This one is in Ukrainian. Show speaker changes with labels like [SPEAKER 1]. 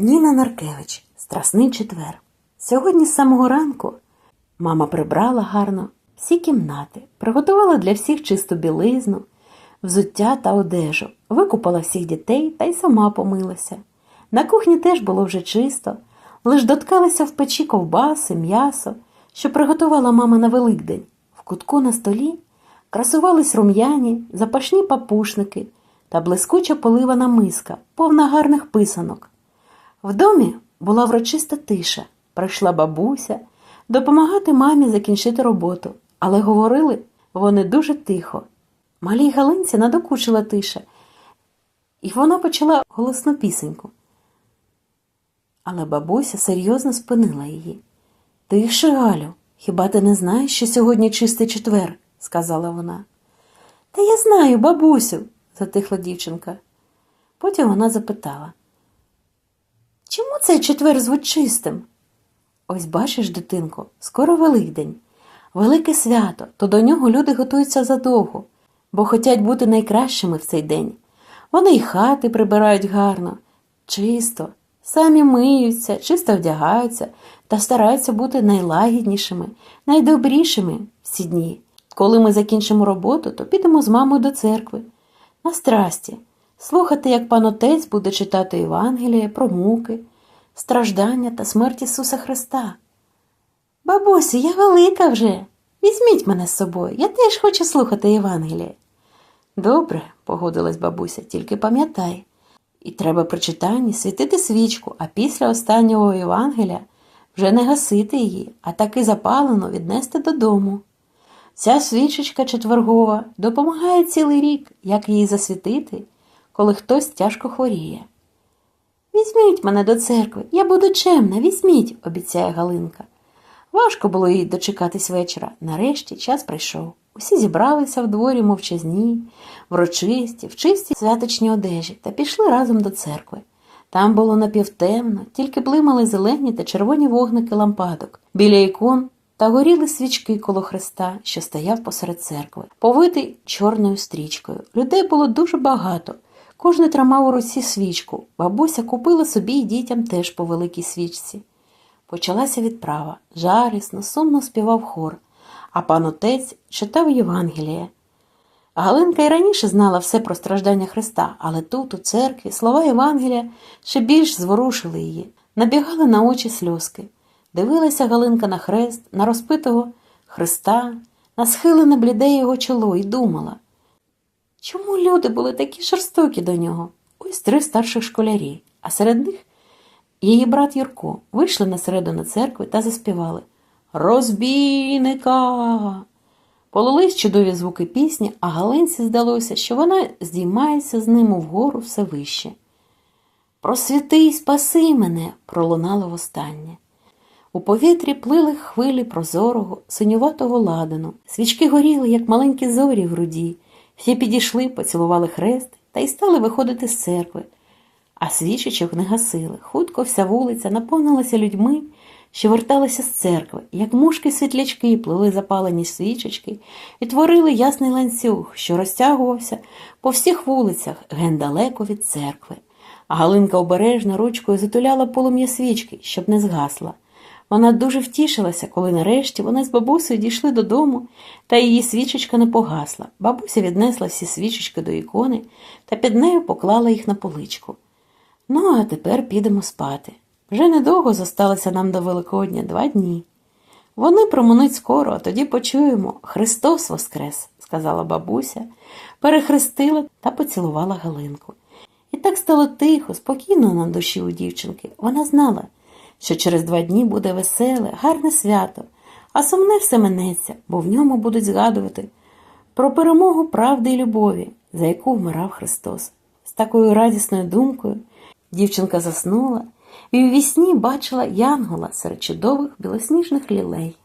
[SPEAKER 1] Ніна Наркевич, Страсний четвер. Сьогодні з самого ранку мама прибрала гарно всі кімнати, приготувала для всіх чисту білизну, взуття та одежу, викупала всіх дітей та й сама помилася. На кухні теж було вже чисто, лиш доткалися в печі ковбаси, м'ясо, що приготувала мама на Великдень. В кутку на столі красувались рум'яні, запашні папушники та блискуча поливана миска, повна гарних писанок. В домі була врочиста тиша. Прийшла бабуся допомагати мамі закінчити роботу, але говорили вони дуже тихо. Малій Галинці надокучила тиша, і вона почала голосну пісеньку. Але бабуся серйозно спинила її. Тише, Галю, хіба ти не знаєш, що сьогодні чистий четвер? сказала вона. Та я знаю, бабусю, затихла дівчинка. Потім вона запитала. Цей четвер звуть чистим? Ось бачиш, дитинко, скоро Великдень. Велике свято, то до нього люди готуються задовго, бо хотять бути найкращими в цей день. Вони й хати прибирають гарно, чисто, самі миються, чисто вдягаються та стараються бути найлагіднішими, найдобрішими всі дні. Коли ми закінчимо роботу, то підемо з мамою до церкви, на страсті, слухати, як пан отець буде читати Євангеліє про муки, страждання та смерть Ісуса Христа. Бабусю, я велика вже. Візьміть мене з собою, я теж хочу слухати Євангеліє. Добре, погодилась бабуся, тільки пам'ятай. І треба при читанні світити свічку, а після останнього Євангелія вже не гасити її, а таки запалену віднести додому. Ця свічечка четвергова допомагає цілий рік, як її засвітити, коли хтось тяжко хворіє. Візьміть мене до церкви, я буду чемна, візьміть, обіцяє Галинка. Важко було їй дочекатись вечора. Нарешті час прийшов. Усі зібралися в дворі мовчазні, врочисті, в чистій святочній одежі та пішли разом до церкви. Там було напівтемно, тільки блимали зелені та червоні вогники лампадок. Біля ікон та горіли свічки коло хреста, що стояв посеред церкви, повитий чорною стрічкою. Людей було дуже багато. Кожен тримав у руці свічку. Бабуся купила собі й дітям теж по великій свічці. Почалася відправа. Жарісно, сумно співав хор, а пан отець читав Євангеліє. Галинка й раніше знала все про страждання Христа, але тут, у церкві, слова Євангелія ще більш зворушили її, набігали на очі сльозки. Дивилася Галинка на хрест, на розпитого Христа, на схилене бліде його чоло і думала. Чому люди були такі жорстокі до нього? Ось три старших школярі, а серед них її брат Юрко вийшли на середину церкви та заспівали Розбійника. Полились чудові звуки пісні, а Галинці здалося, що вона здіймається з ним вгору все вище. Просвіти й спаси мене, пролунало востаннє. У повітрі плили хвилі прозорого, синюватого ладану, свічки горіли, як маленькі зорі в груді. Всі підійшли, поцілували хрест та й стали виходити з церкви. А свічечок не гасили. Хутко вся вулиця наповнилася людьми, що верталися з церкви, як мушки світлячки плили запалені свічечки і творили ясний ланцюг, що розтягувався по всіх вулицях ген далеко від церкви. А Галинка обережно ручкою затуляла полум'я свічки, щоб не згасла. Вона дуже втішилася, коли нарешті вони з бабусею дійшли додому, та її свічечка не погасла. Бабуся віднесла всі свічечки до ікони та під нею поклала їх на поличку. Ну, а тепер підемо спати. Вже недовго зосталося нам до Великодня два дні. Вони проминуть скоро, а тоді почуємо Христос Воскрес, сказала бабуся, перехрестила та поцілувала Галинку. І так стало тихо, спокійно на душі у дівчинки. Вона знала, що через два дні буде веселе, гарне свято, а сумне все минеться, бо в ньому будуть згадувати про перемогу правди і любові, за яку вмирав Христос. З такою радісною думкою дівчинка заснула і в вісні бачила янгола серед чудових білосніжних лілей.